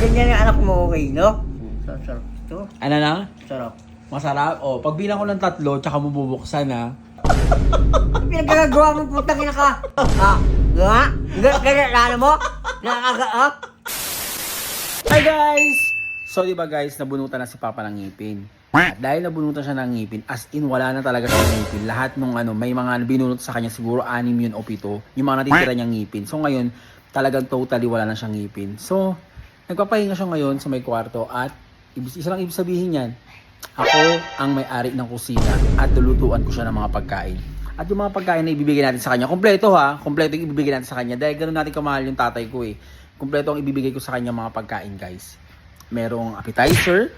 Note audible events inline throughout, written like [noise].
ganyan yung anak mo, okay, no? Sa sarap ito. Ano na? Sarap. Masarap? O, pag bilang ko ng tatlo, tsaka mo bubuksan ha. [laughs] Pinagagawa mo putang ina ka. Ha? Nga? Ganyan, ano mo? Nakakaga, ha? Hi guys! So, di ba guys, nabunutan na si Papa ng ngipin. At dahil nabunutan siya ng ngipin, as in wala na talaga siya ng ngipin. Lahat nung ano, may mga binunot sa kanya, siguro anim yun o pito, yung mga natitira niyang ngipin. So ngayon, talagang totally wala na siyang ngipin. So, nagpapahinga siya ngayon sa may kwarto at isa lang ibig sabihin yan, ako ang may-ari ng kusina at lulutuan ko siya ng mga pagkain. At yung mga pagkain na ibibigay natin sa kanya, kompleto ha, kompleto yung ibibigay natin sa kanya dahil ganoon natin kamahal yung tatay ko eh. Kompleto ang ibibigay ko sa kanya mga pagkain guys. Merong appetizer,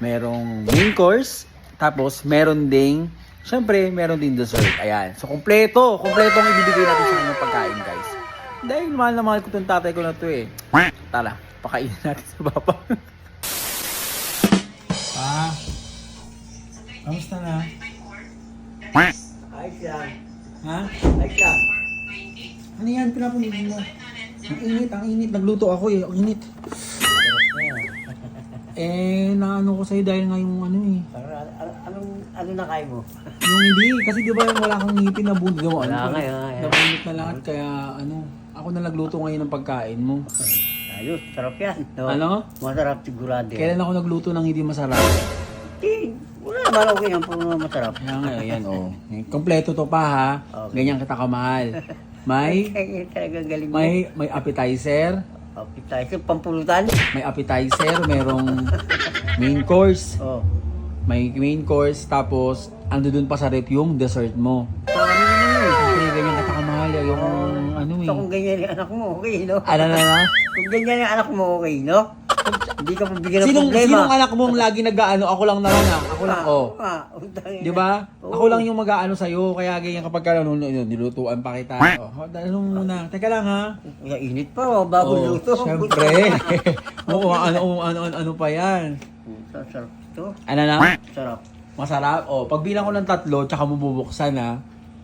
merong main course, tapos meron ding, syempre, meron din dessert. Ayan. So, kompleto. Kompleto ang ibibigay natin sa kanya pagkain. Dahil mahal na mahal ko itong tatay ko na to eh. Tara, pakainin natin sa papa. pa, kamusta na? Ayos lang. Ha? Ayos lang. Ano yan? Pinapaninin mo. Ang init, ang init. Nagluto ako eh. Ang init. [laughs] Eh, naano ko sa'yo dahil nga yung ano eh. Para, ano, anong, ano na kayo mo? Yung hindi, kasi di ba yung wala kang ngipin na bunod mo? Wala ano, nga, wala nga. Nabunot na lahat, kaya ano, ako na nagluto ngayon ng pagkain mo. Ayos, sarap yan. No? Ano? Masarap sigurado yan. Kailan ako nagluto ng hindi masarap? Eh, wala naman okay yan, puro masarap. Kaya nga, ayan, oh. Kompleto to pa ha. Okay. Ganyan kita kamahal. May, [laughs] Kaya talagang galing mo. may, may appetizer, Appetizer, pampulutan. may appetizer, merong main course, Oh. may main course, tapos ando dun pa sa rep yung dessert mo. Ano So kung eh. ganyan yung anak mo, okay, no? Ano na na? [laughs] Kung ganyan yung anak mo, okay, no? Hindi ka pabigyan ng Sinong, problema. sinong anak mong lagi nag-ano? Ako lang naman ah. Ako lang, oh. Ah, utang ina. Di ba? Ako lang yung mag-aano sa'yo, kaya ganyan kapag ka ano, nilutuan pa kita. Oh, dahil nung muna. Teka lang ha. Kaya init pa, oh, bago Oh, luto. Siyempre. [laughs] [laughs] Oo, ano, ano, ano, ano, ano pa yan. Sarap ito. Ano na? Sarap. Masarap. Oh, pag bilang ko ng tatlo, tsaka mo bubuksan ha.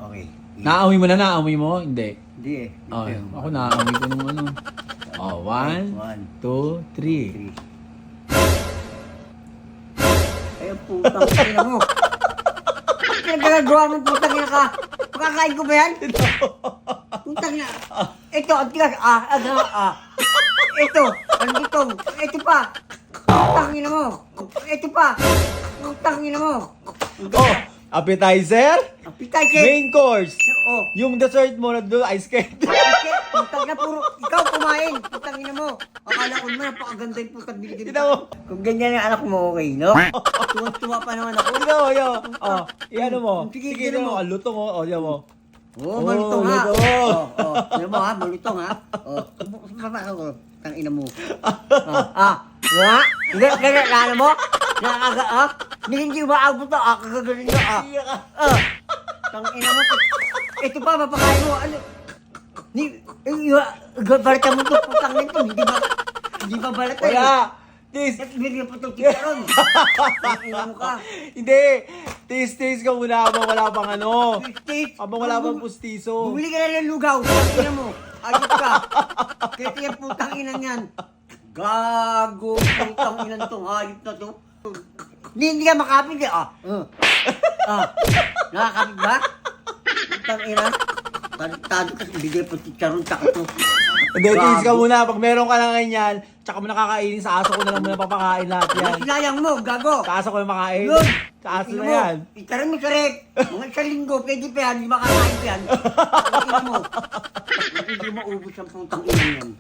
Okay. Naamoy mo na, naamoy mo? Hindi. Hindi eh. Oh, ako naamoy ko nung ano. Oh, one, One, two, three. three. Ay, putang ina mo. Pinagagawa mo, putang ina ka. Makakain ko ba yan? Putang ina. Ito, ang tigas. Ah, ah, ah, ah. Ito, ang ditong. Ito pa. Putang ina mo. Ito pa. Putang ina mo. Oh, appetizer, Appetizer. main course. Oh. Yung dessert mo na doon, ice cream. Bakit? Putang na puro, ikaw kumain. Putang ina mo. Akala ko naman, napakaganda yung putang binigay Tignan mo. Kung ganyan yung anak mo, okay, no? Tuwa-tuwa pa naman ako. Tignan mo, yo. Oh, iano mo. Sige, mo. Ah, luto mo. Oh, yan mo. Oo, Oh, malutong ha. Oo, oo. Tignan mo ha, malutong ha. Oo. Ako, tang ina mo. [laughs] Ah, ah. Ganyan, ganyan, ano mo? Nakakaga, ha? Hindi umaabot na, ah, kagagaling na, ah. Ah. Tang ina mo. Ito pa, mapakain mo, ano? Ni, eh, balata mo to, putang nito, hindi ba, hindi ba balata yun? Wala. Tis. At bigyan pa itong tikaron. Tang ina mo ka. Hindi. Tis, tis ka muna habang wala pang ano. Steve, Habang wala pang pustiso. Bumili ka na ng lugaw. Ina mo. Ayot ka. Kaya yung putang ina niyan. Gago. Putang ina to. Hayop na to. Hindi, hindi ka makapit eh. Ah. Uh. [laughs] Ah. Nakakapit ba? Putang ina. Tado ka. Bigay pa chicharon tsaka to. Hindi, tis ka muna. Pag meron ka na ganyan, tsaka mo nakakainin sa aso ko na lang muna papakain lahat yan. Sinayang mo. Gago. Sa aso ko yung makain. Yun. Sa aso na mo, yan. Itarin mo sa rep. Mga isang linggo, pwede pa yan. Hindi makakain pa yan. [laughs] Tingnan mo. Hindi maubos ang putang ina yan.